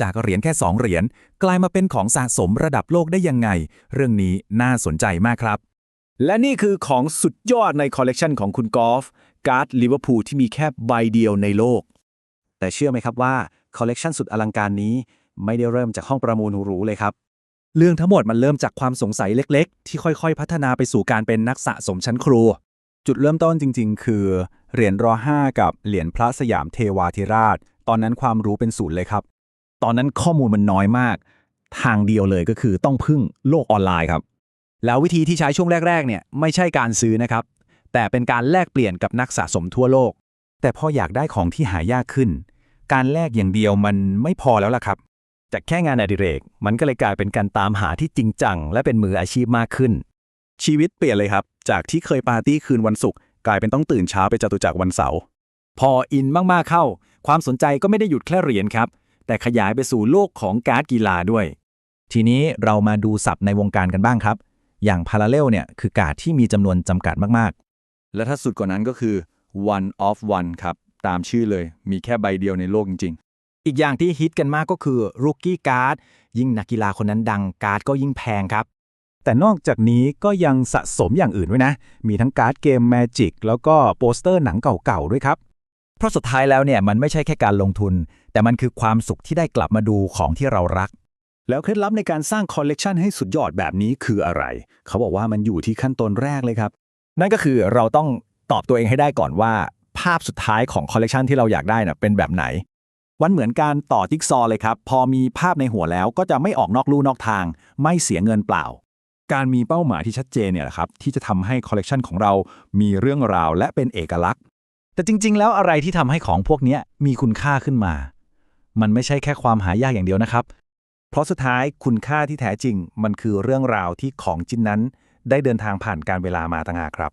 จากเหรียญแค่ 2 เหรียญกลายมาเป็นของสะสมระดับโลกได้ยังไง เรื่องนี้น่าสนใจมากครับ และนี่คือของสุดยอดในคอลเลกชันของคุณกอล์ฟการ์ดลิเวอร์พูลที่มีแค่ใบเดียวในโลก แต่เชื่อไหมครับว่าคอลเลกชันสุดอลังการนี้ไม่ได้เริ่มจากห้องประมูลหรูๆเลยครับ เรื่องทั้งหมดมันเริ่มจากความสงสัยเล็กๆ ที่ค่อยๆ พัฒนาไปสู่การเป็นนักสะสมชั้นครู จุดเริ่มต้นจริงๆ คือ เหรียญรอ5กับเหรียญพระสยามเทวาธิราช ตอนนั้นความรู้เป็นศูนย์เลยครับ ตอนนั้นข้อมูลมันน้อยมาก ทางเดียวเลยก็คือต้องพึ่งโลกออนไลน์ครับ แล้ววิธีที่ใช้ช่วงแรกๆเนี่ยไม่ใช่การซื้อนะครับ แต่เป็นการแลกเปลี่ยนกับนักสะสมทั่วโลก แต่พออยากได้ของที่หายากขึ้น การแลกอย่างเดียวมันไม่พอแล้วล่ะครับ จากแค่งานอดิเรก มันก็เลยกลายเป็นการตามหาที่จริงจัง และเป็นมืออาชีพมากขึ้น ชีวิตเปลี่ยนเลยครับ จากที่เคยปาร์ตี้คืนวันศุกร์กลายเป็นต้องตื่นเช้าไปจตุจักรวันเสาร์พออินมากๆเข้า ความสนใจก็ไม่ได้หยุดแค่เหรียญครับ แต่ขยายไปสู่โลกของการ์ดกีฬาด้วย ทีนี้เรามาดูศัพท์ในวงการกันบ้างครับ อย่างพาราเลลเนี่ยคือการ์ดที่มีจำนวนจำกัดมากและถ้าสุดกว่านั้นก็คือ one of one ครับ ตามชื่อเลย มีแค่ใบเดียวในโลกจริงอีกอย่างที่ฮิตกันมากก็คือรุกกี้การ์ดยิ่งนักกีฬาคนนั้นดังการ์ดก็ยิ่งแพงครับแต่นอกจากนี้ก็ยังสะสมอย่างอื่นด้วยนะ มีทั้งการ์ดเกมแมจิกแล้วก็โปสเตอร์หนังเก่าๆด้วยครับๆ เพราะสุดท้ายแล้วเนี่ยมันไม่ใช่แค่การลงทุน แต่มันคือความสุขที่ได้กลับมาดูของที่เรารัก แล้วเคล็ดลับในการสร้างคอลเลกชันให้สุดยอดแบบนี้คืออะไร เขาบอกว่ามันอยู่ที่ขั้นตอนแรกเลยครับ นั่นก็คือเราต้องตอบตัวเองให้ได้ก่อนว่า ภาพสุดท้ายของคอลเลกชันที่เราอยากได้น่ะเป็นแบบไหนวันเหมือนการต่อจิ๊กซอเลยครับ พอมีภาพในหัวแล้วก็จะไม่ออกนอกลู่นอกทาง ไม่เสียเงินเปล่า การมีเป้าหมายที่ชัดเจนเนี่ยแหละครับที่จะทำให้คอลเลกชันของเรามีเรื่องราวและเป็นเอกลักษณ์ แต่จริง ๆ แล้วอะไรที่ทำให้ของพวกนี้มีคุณค่าขึ้นมา มันไม่ใช่แค่ความหายากอย่างเดียวนะครับ เพราะสุดท้ายคุณค่าที่แท้จริง มันคือเรื่องราวที่ของชิ้นนั้น ได้เดินทางผ่านการเวลามาต่างหากครับ